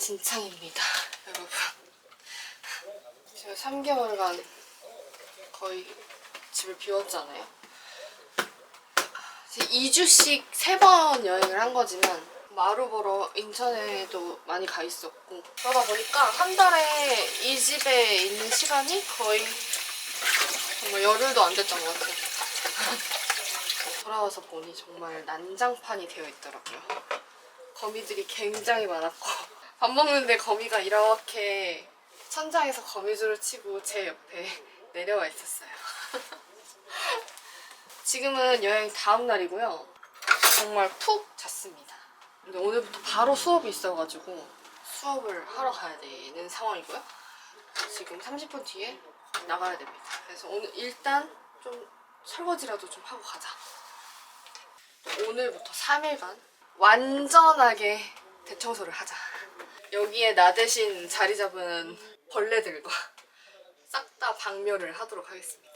진창입니다, 여러분. 제가 3개월간 거의 집을 비웠잖아요. 2주씩 3번 여행을 한 거지만 마루 보러 인천에도 많이 가 있었고 그러다 보니까 한 달에 이 집에 있는 시간이 거의 정말 열흘도 안 됐던 것 같아요. 돌아와서 보니 정말 난장판이 되어 있더라고요. 거미들이 굉장히 많았고 밥 먹는데 거미가 이렇게 천장에서 거미줄을 치고 제 옆에 내려와 있었어요. 지금은 여행 다음 날이고요. 정말 푹 잤습니다. 근데 오늘부터 바로 수업이 있어가지고 수업을 하러 가야 되는 상황이고요. 지금 30분 뒤에 나가야 됩니다. 그래서 오늘 일단 좀 설거지라도 좀 하고 가자. 오늘부터 3일간 완전하게 대청소를 하자. 여기에 나 대신 자리 잡은 벌레들과 싹 다 박멸을 하도록 하겠습니다.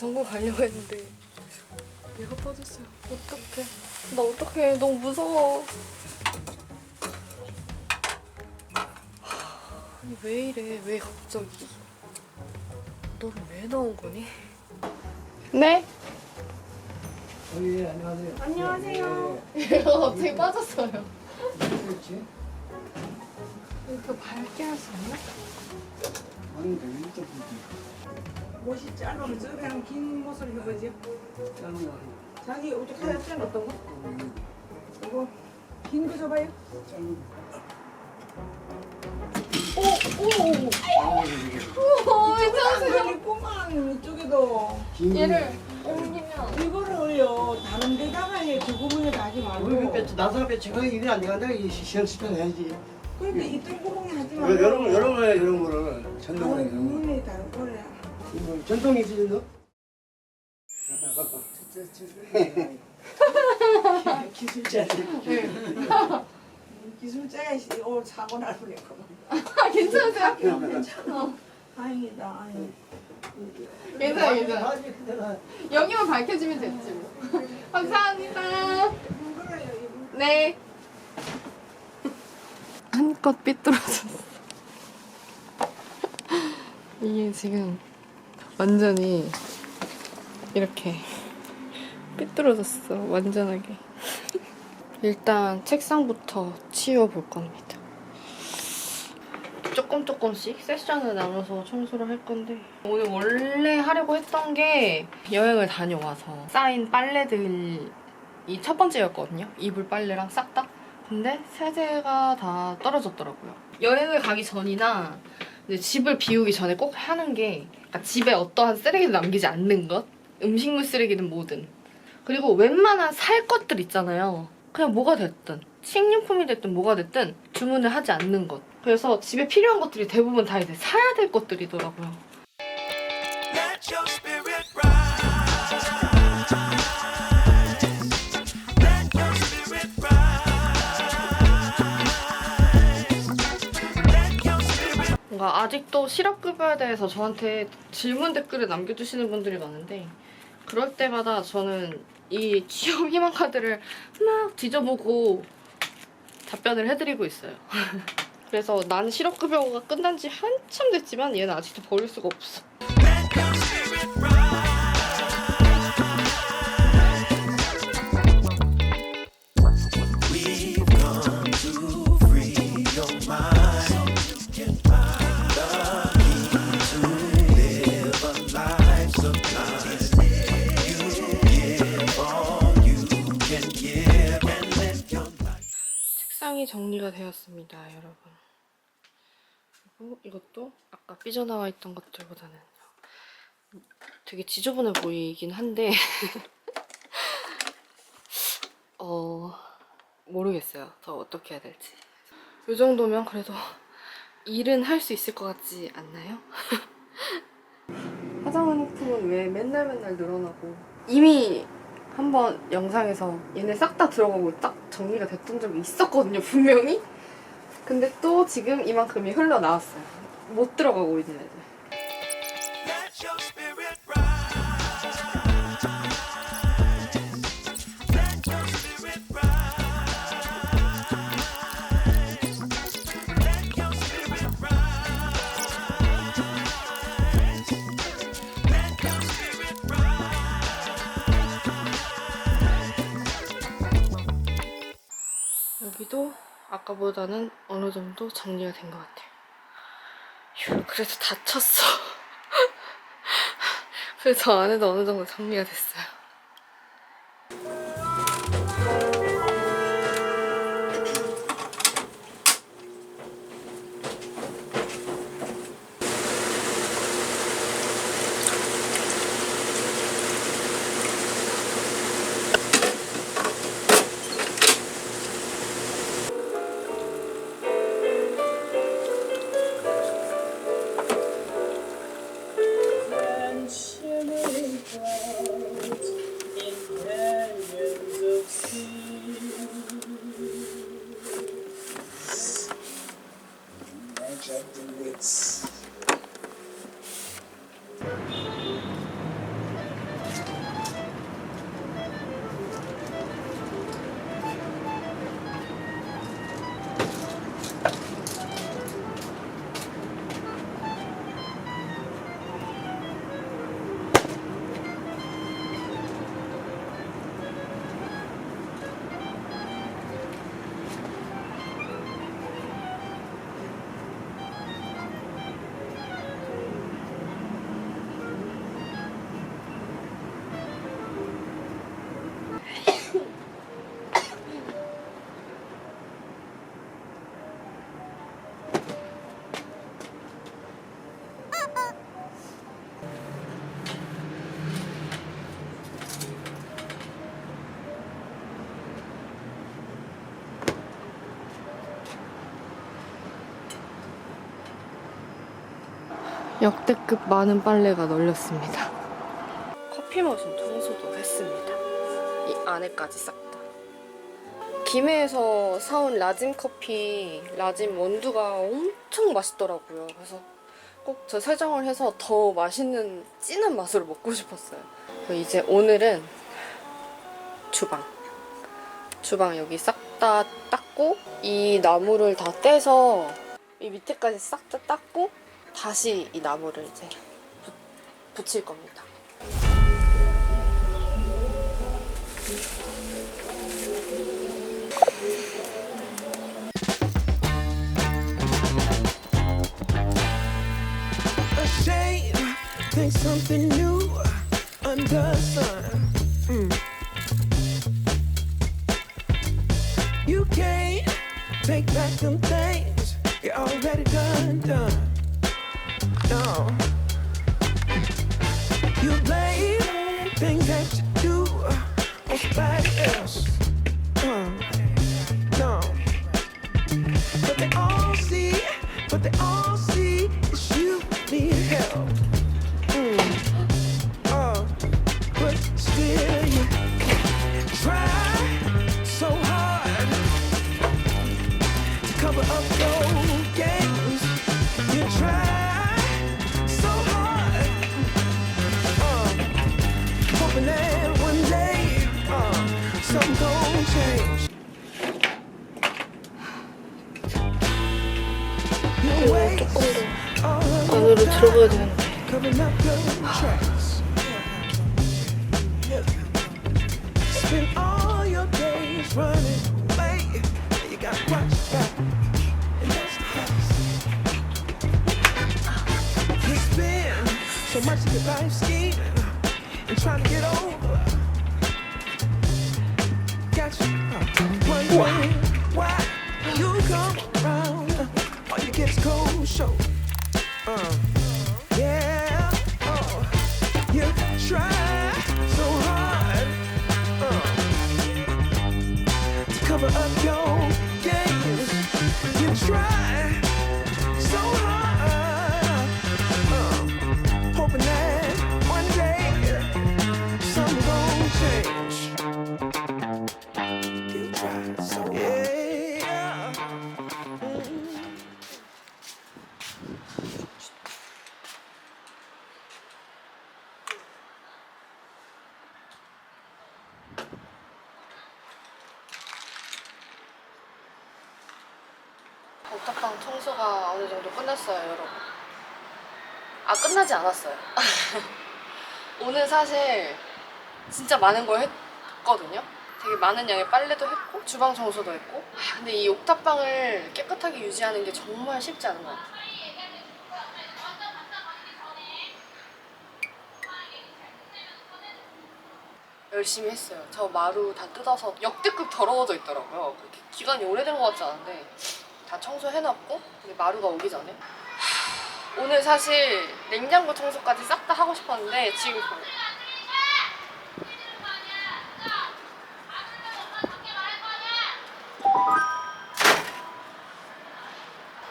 가려고 했는데 얘가 빠졌어요. 어떡해. 나 어떡해. 너무 무서워. 아니 왜 이래? 왜 갑자기? 너는 왜 나온 거니? 네? 어, 예, 안녕하세요. 안녕하세요. 얘가 갑자기 빠졌어요. 그렇지? 이렇게 밝게 할수 없나? 아닌데, 일단 옷이 짧으면 저랑 긴 옷을 입어야지. 짧은 거 자기 옷 하얗잖아 어떤 거? 이거 긴 거 줘봐요. 오! 여기 꼬만 이쪽에도 긴 얘를 옮기면 이거를 올려 다른 데다가 해. 저 구멍에 하지 말고. 우리 배치, 나사 배치가 일이 안 되는데, 이 시험 시간 해야지. 그러니까 이쪽 구멍에 하지 말고. 여러, 여러, 여러 거야, 이런 거를. 전동으로 다른 이런 거. 구멍에 다른 거래. 이거 전통이지, 너? 기술자. 기술자야 옷 사고 날 뻔했고. 아, 괜찮으세요? 괜찮아. 다행이다. 아니. 괜찮아요, 괜찮아요. 여기만 밝혀지면 됐지 뭐. 감사합니다. 네. 한껏 삐뚤어졌어. 이게 지금 완전히 이렇게 삐뚤어졌어. 완전하게. 일단 책상부터 치워볼 겁니다. 조금 조금씩 세션을 나눠서 청소를 할 건데 오늘 원래 하려고 했던 게 여행을 다녀와서 쌓인 빨래들이 첫 번째였거든요. 이불 빨래랑 싹 다. 근데 세제가 다 떨어졌더라고요. 여행을 가기 전이나 이제 집을 비우기 전에 꼭 하는 게 그러니까 집에 어떠한 쓰레기를 남기지 않는 것. 음식물 쓰레기는 뭐든. 그리고 웬만한 살 것들 있잖아요. 그냥 뭐가 됐든 식료품이 됐든 뭐가 됐든 주문을 하지 않는 것. 그래서 집에 필요한 것들이 대부분 다 이제 사야 될 것들이더라고요. 뭔가 아직도 실업급여에 대해서 저한테 질문 댓글을 남겨주시는 분들이 많은데 그럴 때마다 저는 이 취업 희망 카드를 막 뒤져보고 답변을 해드리고 있어요. 그래서 난 실업급여가 끝난 지 한참 됐지만 얘는 아직도 버릴 수가 없어. 그리고 이것도 아까 삐져나와 있던 것들보다는 되게 지저분해 보이긴 한데 어 모르겠어요. 더 어떻게 해야 될지. 이 정도면 그래도 일은 할 수 있을 것 같지 않나요? 화장품은 왜 맨날 맨날 늘어나고 이미 한번 영상에서 얘네 싹 다 들어가고 딱 정리가 됐던 적이 있었거든요 분명히 근데 또 지금 이만큼이 흘러나왔어요. 못 들어가고 있는 애들 아까보다는 어느 정도 정리가 된 것 같아요. 휴, 그래도 다쳤어. 그래도 저 안에도 어느 정도 정리가 됐어요 역대급 많은 빨래가 널렸습니다. 커피 머신 청소도 했습니다. 이 안에까지 싹 다. 김해에서 사온 라짐 커피, 라짐 원두가 엄청 맛있더라고요. 그래서 꼭 저 세정을 해서 더 맛있는 진한 맛으로 먹고 싶었어요. 이제 오늘은 주방. 주방 여기 싹 다 닦고 이 나무를 다 떼서 이 밑에까지 싹 다 닦고 다시 이 나무를 이제 부, 붙일 겁니다. Think something new under sun. Mm. You can't take back them things you already done, done. No. You blame things running away. You got watch back. And that's the price. You spend so much and to get over. Got you why You come around, all you get is cold show. Uh, 옥탑방 청소가 어느 정도 끝났어요, 여러분. 아, 끝나지 않았어요. 오늘 사실 진짜 많은 걸 했거든요. 되게 많은 양의 빨래도 했고, 주방 청소도 했고. 하, 근데 이 옥탑방을 깨끗하게 유지하는 게 정말 쉽지 않은 것 같아요. 열심히 했어요. 저 마루 다 뜯어서 역대급 더러워져 있더라고요. 그렇게 기간이 오래된 것 같지 않은데 다 청소해놨고 근데 마루가 오기 전에 하, 오늘 사실 냉장고 청소까지 싹 다 하고 싶었는데 지금 그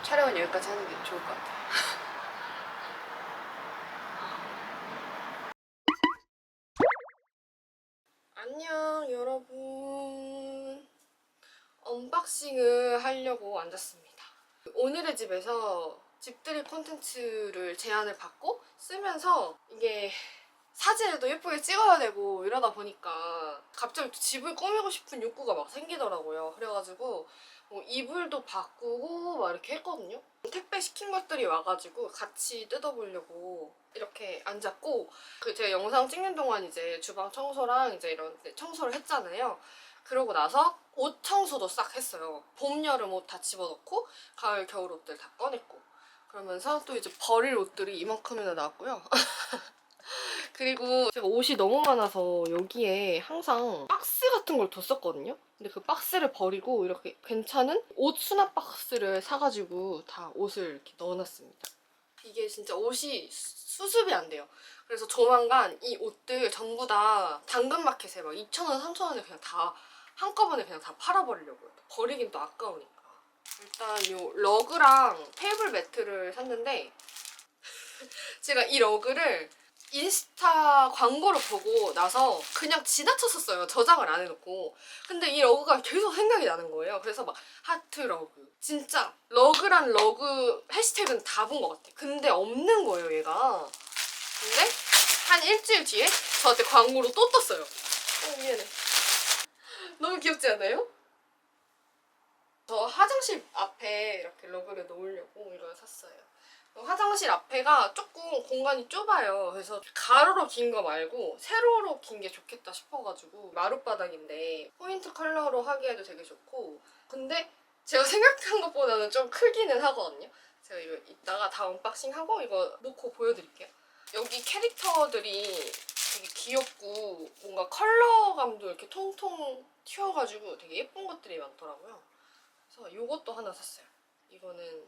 촬영은 여기까지 하는 게 좋을 것 같아요. 안녕 여러분 언박싱을 하려고 앉았습니다. 오늘의 집에서 집들이 콘텐츠를 제안을 받고 쓰면서 이게 사진을 예쁘게 찍어야 되고 이러다 보니까 갑자기 또 집을 꾸미고 싶은 욕구가 막 생기더라고요. 그래가지고 뭐 이불도 바꾸고 막 이렇게 했거든요. 택배 시킨 것들이 와가지고 같이 뜯어보려고 이렇게 앉았고 그 제가 영상 찍는 동안 이제 주방 청소랑 이제 이런 데 청소를 했잖아요. 그러고 나서 옷 청소도 싹 했어요. 봄, 여름 옷 다 집어넣고 가을, 겨울 옷들 다 꺼냈고 그러면서 또 이제 버릴 옷들이 이만큼이나 나왔고요. 그리고 제가 옷이 너무 많아서 여기에 항상 박스 같은 걸 뒀었거든요. 근데 그 박스를 버리고 이렇게 괜찮은 옷 수납 박스를 사가지고 다 옷을 이렇게 넣어놨습니다. 이게 진짜 옷이 수- 수습이 안 돼요. 그래서 조만간 이 옷들 전부 다 당근마켓에 막 2,000원, 3,000원에 그냥 다 한꺼번에 그냥 다 팔아버리려고요. 버리긴 또 아까우니까. 일단 요 러그랑 테이블 매트를 샀는데 제가 이 러그를 인스타 광고를 보고 나서 그냥 지나쳤었어요. 저장을 안 해놓고. 근데 이 러그가 계속 생각이 나는 거예요. 그래서 막 하트 러그. 진짜 러그란 러그 해시태그는 다 본 것 같아. 근데 없는 거예요, 얘가. 근데 한 일주일 뒤에 저한테 광고로 또 떴어요. 어, 미안해. 너무 귀엽지 않아요? 저 화장실 앞에 이렇게 러그를 놓으려고 이걸 샀어요. 어, 화장실 앞에가 조금 공간이 좁아요. 그래서 가로로 긴 거 말고 세로로 긴 게 좋겠다 싶어가지고 마룻바닥인데 포인트 컬러로 하기에도 되게 좋고 근데 제가 생각한 것보다는 좀 크기는 하거든요. 제가 이거 이따가 다 언박싱하고 이거 놓고 보여드릴게요. 여기 캐릭터들이 되게 귀엽고 뭔가 컬러감도 이렇게 통통 튀어가지고 되게 예쁜 것들이 많더라고요. 그래서 이것도 하나 샀어요. 이거는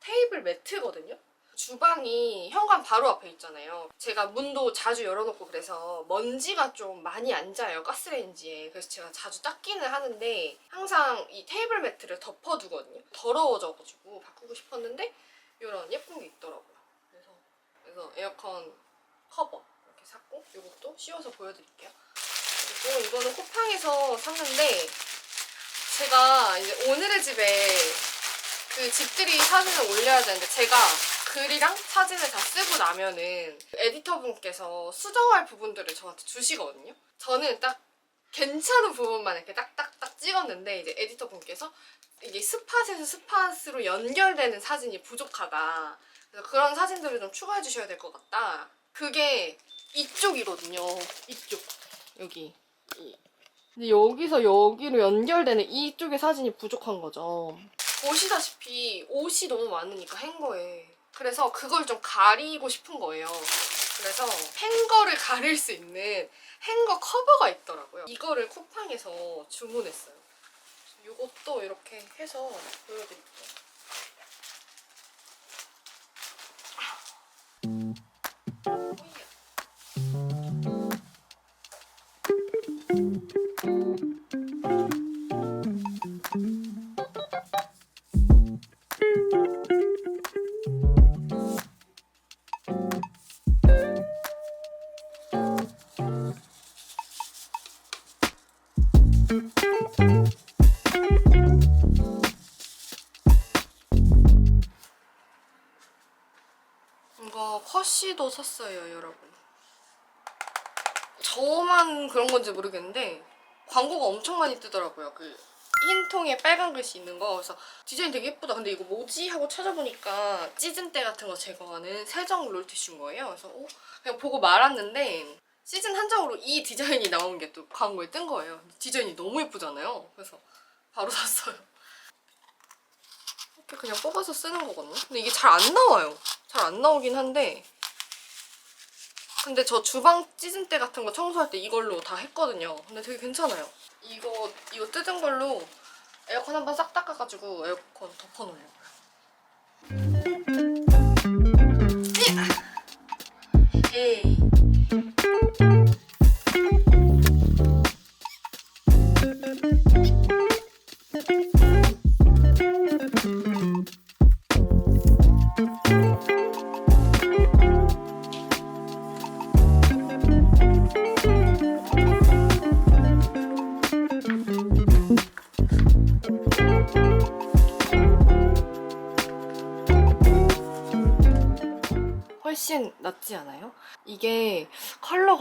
테이블 매트거든요. 주방이 현관 바로 앞에 있잖아요. 제가 문도 자주 열어놓고 그래서 먼지가 좀 많이 앉아요 가스레인지에. 그래서 제가 자주 닦기는 하는데 항상 이 테이블 매트를 덮어두거든요. 더러워져가지고 바꾸고 싶었는데 이런 예쁜 게 있더라고요. 그래서 그래서 에어컨 커버 이렇게 샀고 이것도 씌워서 보여드릴게요. 그리고 이거는 쿠팡에서 샀는데 제가 이제 오늘의 집에 그 집들이 사진을 올려야 되는데 제가 글이랑 사진을 다 쓰고 나면은 에디터분께서 수정할 부분들을 저한테 주시거든요. 저는 딱 괜찮은 부분만 이렇게 딱딱딱 찍었는데 이제 에디터분께서 이게 스팟에서 스팟으로 연결되는 사진이 부족하다. 그래서 그런 사진들을 좀 추가해 주셔야 될 것 같다. 그게 이쪽이거든요. 이쪽 여기 이. 근데 여기서 여기로 연결되는 이쪽의 사진이 부족한 거죠. 보시다시피 옷이 너무 많으니까 행 거에 그래서 그걸 좀 가리고 싶은 거예요. 그래서 행거를 가릴 수 있는 행거 커버가 있더라고요. 이거를 쿠팡에서 주문했어요. 이것도 이렇게 해서 보여드릴게요. 이거 컷시도 샀어요, 여러분. 저만 그런 건지 모르겠는데 광고가 엄청 많이 뜨더라고요. 그 흰 통에 빨간 글씨 있는 거. 그래서 디자인 되게 예쁘다. 근데 이거 뭐지? 하고 찾아보니까 시즌 때 같은 거 제거하는 세정 롤티슈인 거예요. 그래서 어? 그냥 보고 말았는데 시즌 한정으로 이 디자인이 나온 게 또 광고에 뜬 거예요. 디자인이 너무 예쁘잖아요. 그래서 바로 샀어요. 이렇게 그냥 뽑아서 쓰는 거거든요. 근데 이게 잘 안 나와요. 잘 안 나오긴 한데 근데 저 주방 찢은 때 같은 거 청소할 때 이걸로 다 했거든요. 근데 되게 괜찮아요. 이거 이거 뜯은 걸로 에어컨 한번 싹 닦아가지고 에어컨 덮어놓으려고요. 에이.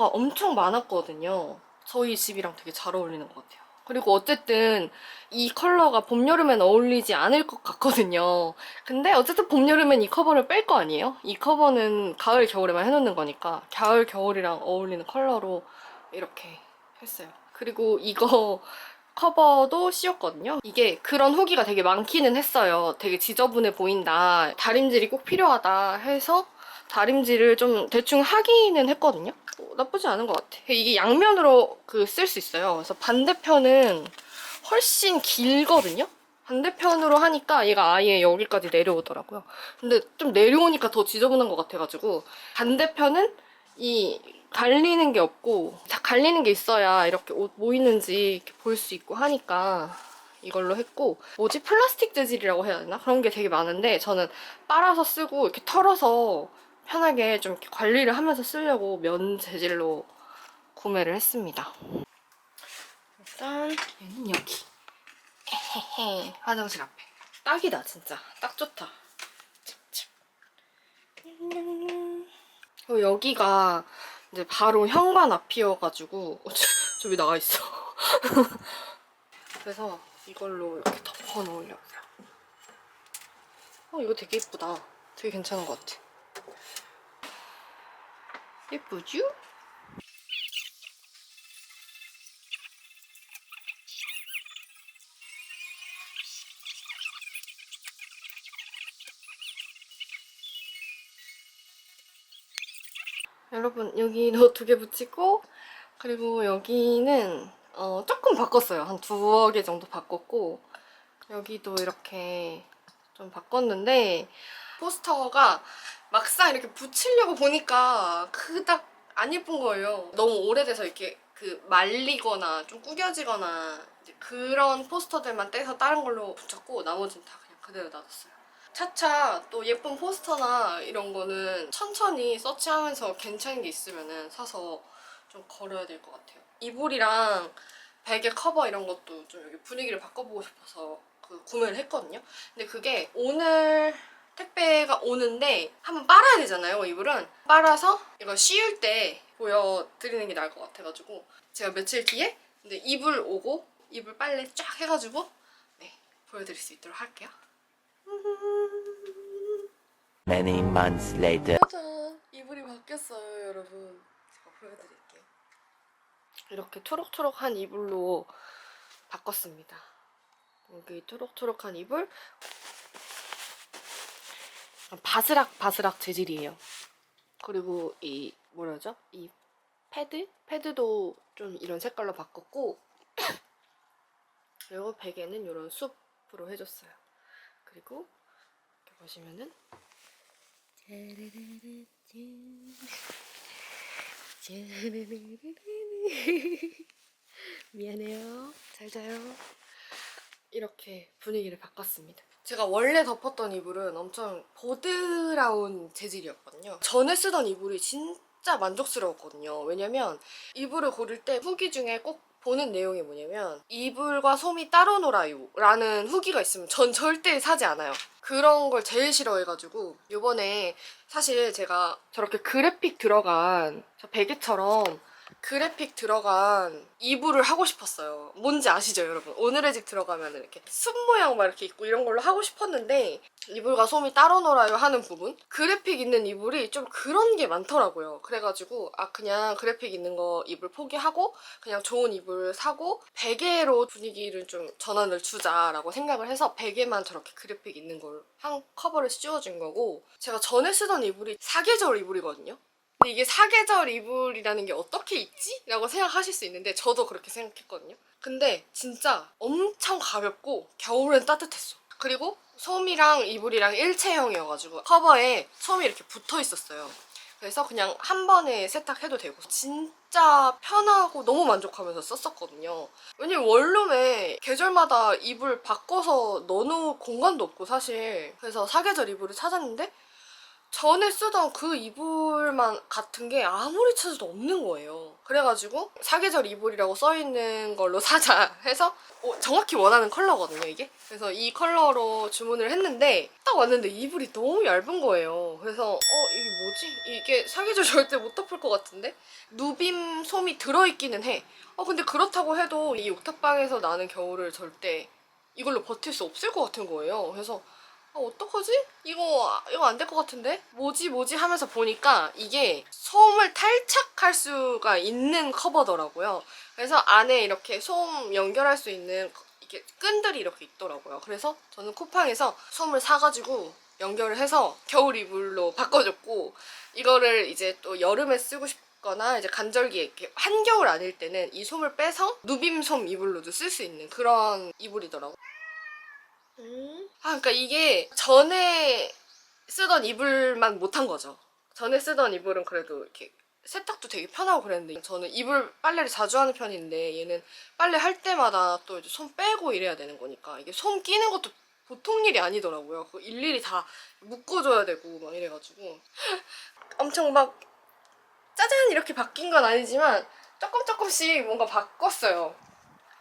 컬러가 엄청 많았거든요. 저희 집이랑 되게 잘 어울리는 것 같아요. 그리고 어쨌든 이 컬러가 봄, 여름엔 어울리지 않을 것 같거든요. 근데 어쨌든 봄, 여름엔 이 커버를 뺄 거 아니에요? 이 커버는 가을, 겨울에만 해놓는 거니까 가을, 겨울이랑 어울리는 컬러로 이렇게 했어요. 그리고 이거 커버도 씌웠거든요. 이게 그런 후기가 되게 많기는 했어요. 되게 지저분해 보인다. 다림질이 꼭 필요하다 해서 다림질을 좀 대충 하기는 했거든요. 어, 나쁘지 않은 것 같아. 이게 양면으로 그 쓸 수 있어요. 그래서 반대편은 훨씬 길거든요. 반대편으로 하니까 얘가 아예 여기까지 내려오더라고요. 근데 좀 내려오니까 더 지저분한 것 같아가지고 반대편은 이 갈리는 게 없고 다 갈리는 게 있어야 이렇게 옷 모이는지 볼 수 있고 하니까 이걸로 했고 뭐지 플라스틱 재질이라고 해야 되나 그런 게 되게 많은데 저는 빨아서 쓰고 이렇게 털어서 편하게 좀 관리를 하면서 쓰려고 면 재질로 구매를 했습니다. 일단 얘는 여기 에헤헤 화장실 앞에 딱이다 진짜 딱 좋다. 그리고 여기가 이제 바로 현관 앞이어가지고 어, 저- 저기 나가 있어. 그래서 이걸로 이렇게 덮어 놓으려고요. 어 이거 되게 예쁘다. 되게 괜찮은 것 같아. 예쁘죠? 여러분 여기도 두개 붙이고 그리고 여기는 어, 조금 바꿨어요. 한 두어 개 정도 바꿨고 여기도 이렇게 좀 바꿨는데 포스터가 막상 이렇게 붙이려고 보니까 그닥 안 예쁜 거예요. 너무 오래돼서 이렇게 그 말리거나 좀 구겨지거나 그런 포스터들만 떼서 다른 걸로 붙였고 나머지는 다 그냥 그대로 놔뒀어요. 차차 또 예쁜 포스터나 이런 거는 천천히 서치하면서 괜찮은 게 있으면은 사서 좀 걸어야 될 것 같아요. 이불이랑 베개 커버 이런 것도 좀 여기 분위기를 바꿔보고 싶어서 그 구매를 했거든요. 근데 그게 오늘 택배가 오는데 한번 빨아야 되잖아요, 이불은. 빨아서 이거 씌울 때 보여드리는 게 나을 것 같아가지고 제가 며칠 뒤에 근데 이불 오고 이불 빨래 쫙 해가지고 네 보여드릴 수 있도록 할게요. Many months later. 짜잔! 이불이 바뀌었어요, 여러분. 제가 보여드릴게요. 이렇게 초록초록한 이불로 바꿨습니다. 여기 초록초록한 이불. 바스락 바스락 재질이에요. 그리고 이 뭐라 하죠? 이 패드? 패드도 좀 이런 색깔로 바꿨고 그리고 베개는 이런 숲으로 해줬어요. 그리고 이렇게 보시면은 미안해요. 잘 자요. 이렇게 분위기를 바꿨습니다. 제가 원래 덮었던 이불은 엄청 보드라운 재질이었거든요. 전에 쓰던 이불이 진짜 만족스러웠거든요. 왜냐면 이불을 고를 때 후기 중에 꼭 보는 내용이 뭐냐면 이불과 솜이 따로 놀아요 라는 후기가 있으면 전 절대 사지 않아요. 그런 걸 제일 싫어해가지고 요번에 사실 제가 저렇게 그래픽 들어간 저 베개처럼 그래픽 들어간 이불을 하고 싶었어요. 뭔지 아시죠, 여러분? 오늘의 집 들어가면 이렇게 숲 모양 막 이렇게 있고 이런 걸로 하고 싶었는데 이불과 솜이 따로 놀아요 하는 부분 그래픽 있는 이불이 좀 그런 게 많더라고요. 그래가지고 아 그냥 그래픽 있는 거 이불 포기하고 그냥 좋은 이불 사고 베개로 분위기를 좀 전환을 주자라고 생각을 해서 베개만 저렇게 그래픽 있는 걸 한 커버를 씌워준 거고 제가 전에 쓰던 이불이 사계절 이불이거든요. 근데 이게 사계절 이불이라는 게 어떻게 있지? 라고 생각하실 수 있는데 저도 그렇게 생각했거든요. 근데 진짜 엄청 가볍고 겨울엔 따뜻했어. 그리고 솜이랑 이불이랑 일체형이어가지고 커버에 솜이 이렇게 붙어 있었어요. 그래서 그냥 한 번에 세탁해도 되고 진짜 편하고 너무 만족하면서 썼었거든요. 왜냐면 원룸에 계절마다 이불 바꿔서 넣어놓을 공간도 없고 사실 그래서 사계절 이불을 찾았는데 전에 쓰던 그 이불만 같은 게 아무리 찾아도 없는 거예요. 그래가지고 사계절 이불이라고 써있는 걸로 사자 해서 어, 정확히 원하는 컬러거든요, 이게. 그래서 이 컬러로 주문을 했는데 딱 왔는데 이불이 너무 얇은 거예요. 그래서 어, 이게 뭐지? 이게 사계절 절대 못 덮을 것 같은데? 누빔 솜이 들어있기는 해. 어, 근데 그렇다고 해도 이 옥탑방에서 나는 겨울을 절대 이걸로 버틸 수 없을 것 같은 거예요. 그래서 아, 어떡하지? 이거, 이거 안 될 것 같은데? 뭐지, 뭐지 하면서 보니까 이게 솜을 탈착할 수가 있는 커버더라고요. 그래서 안에 이렇게 솜 연결할 수 있는 이렇게 끈들이 이렇게 있더라고요. 그래서 저는 쿠팡에서 솜을 사가지고 연결을 해서 겨울 이불로 바꿔줬고, 이거를 이제 또 여름에 쓰고 싶 거나 이제 간절기에 이렇게 한겨울 아닐 때는 이 솜을 빼서 누빔 솜 이불로도 쓸 수 있는 그런 이불이더라고요. 음. 아, 그러니까 이게 전에 쓰던 이불만 못한 거죠. 전에 쓰던 이불은 그래도 이렇게 세탁도 되게 편하고 그랬는데 저는 이불 빨래를 자주 하는 편인데 얘는 빨래 할 때마다 또 이제 손 빼고 이래야 되는 거니까 이게 손 끼는 것도 보통 일이 아니더라고요. 그 일일이 다 묶어줘야 되고 막 이래가지고 엄청 막 짜잔 이렇게 바뀐 건 아니지만 조금 조금씩 뭔가 바꿨어요.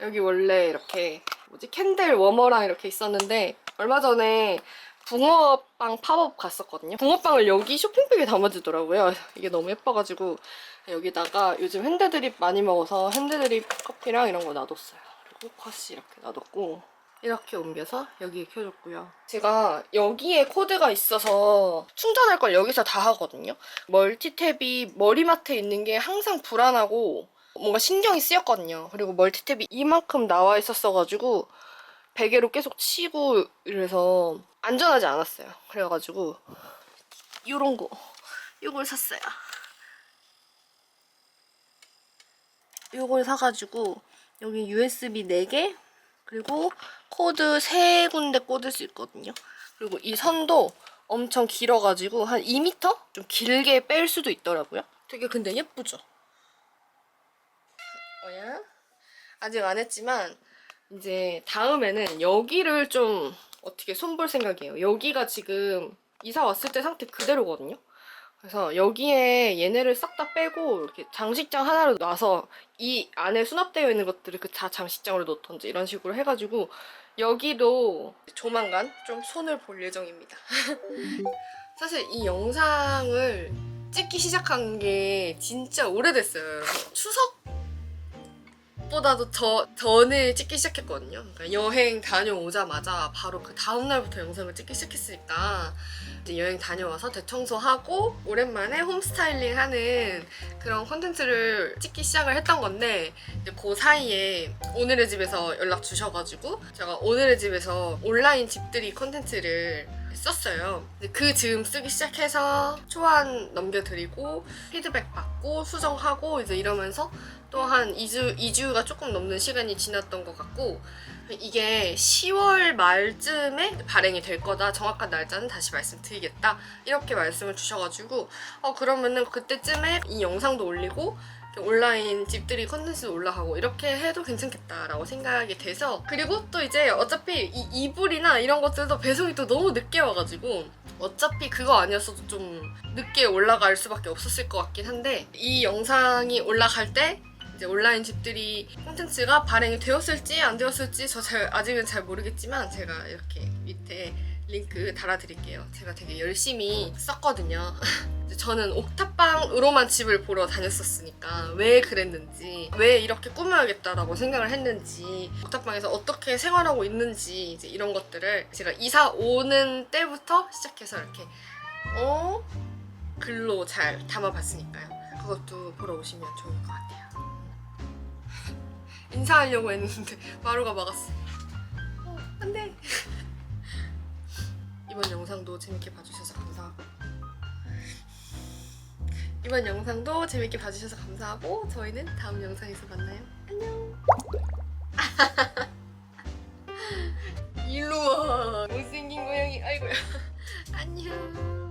여기 원래 이렇게 뭐지 캔들 워머랑 이렇게 있었는데 얼마 전에 붕어빵 팝업 갔었거든요. 붕어빵을 여기 쇼핑백에 담아주더라고요. 이게 너무 예뻐가지고 여기다가 요즘 핸드드립 많이 먹어서 핸드드립 커피랑 이런 거 놔뒀어요. 그리고 컷이 이렇게 놔뒀고 이렇게 옮겨서 여기에 켜줬고요. 제가 여기에 코드가 있어서 충전할 걸 여기서 다 하거든요. 멀티탭이 머리맡에 있는 게 항상 불안하고 뭔가 신경이 쓰였거든요. 그리고 멀티탭이 이만큼 나와 있었어가지고 베개로 계속 치고 이래서 안전하지 않았어요. 그래가지고 요런 거 요걸 샀어요. 요걸 사가지고 여기 USB 4개 그리고 코드 3군데 꽂을 수 있거든요. 그리고 이 선도 엄청 길어가지고 한 2m? 좀 길게 뺄 수도 있더라고요. 되게 근데 예쁘죠? 뭐야? 아직 안 했지만 이제 다음에는 여기를 좀 어떻게 손볼 생각이에요. 여기가 지금 이사 왔을 때 상태 그대로거든요. 그래서 여기에 얘네를 싹 다 빼고 이렇게 장식장 하나로 놔서 이 안에 수납되어 있는 것들을 그 다 장식장으로 놓던지 이런 식으로 해가지고 여기도 조만간 좀 손을 볼 예정입니다. 사실 이 영상을 찍기 시작한 게 진짜 오래됐어요. 여러 분. 추석 보다도 더 전에 찍기 시작했거든요. 그러니까 여행 다녀오자마자 바로 그 다음 날부터 영상을 찍기 시작했으니까 이제 여행 다녀와서 대청소하고 오랜만에 홈스타일링 하는 그런 콘텐츠를 찍기 시작을 했던 건데 이제 그 사이에 오늘의 집에서 연락 주셔가지고 제가 오늘의 집에서 온라인 집들이 콘텐츠를 썼어요. 그 즈음 쓰기 시작해서 초안 넘겨드리고 피드백 받고 수정하고 이제 이러면서 또 한 2주, 2주가 조금 넘는 시간이 지났던 것 같고 이게 10월 말쯤에 발행이 될 거다. 정확한 날짜는 다시 말씀드리겠다. 이렇게 말씀을 주셔가지고 어 그러면은 그때쯤에 이 영상도 올리고 온라인 집들이 컨텐츠도 올라가고 이렇게 해도 괜찮겠다라고 생각이 돼서 그리고 또 이제 어차피 이 이불이나 이런 것들도 배송이 또 너무 늦게 와가지고 어차피 그거 아니었어도 좀 늦게 올라갈 수밖에 없었을 것 같긴 한데 이 영상이 올라갈 때 온라인 집들이 콘텐츠가 발행이 되었을지 안 되었을지 저 잘 아직은 잘 모르겠지만 제가 이렇게 밑에 링크 달아드릴게요. 제가 되게 열심히 썼거든요. 저는 옥탑방으로만 집을 보러 다녔었으니까 왜 그랬는지 왜 이렇게 꾸며야겠다라고 생각을 했는지 옥탑방에서 어떻게 생활하고 있는지 이제 이런 것들을 제가 이사 오는 때부터 시작해서 이렇게 어 글로 잘 담아봤으니까요. 그것도 보러 오시면 좋을 것 같아요. 인사하려고 했는데 마루가 막았어. 어, 안 돼. 이번 영상도 재밌게 봐주셔서 감사하고 이번 영상도 재밌게 봐주셔서 감사하고 저희는 다음 영상에서 만나요. 안녕. 일로 와. 못생긴 고양이. 아이고야. 안녕.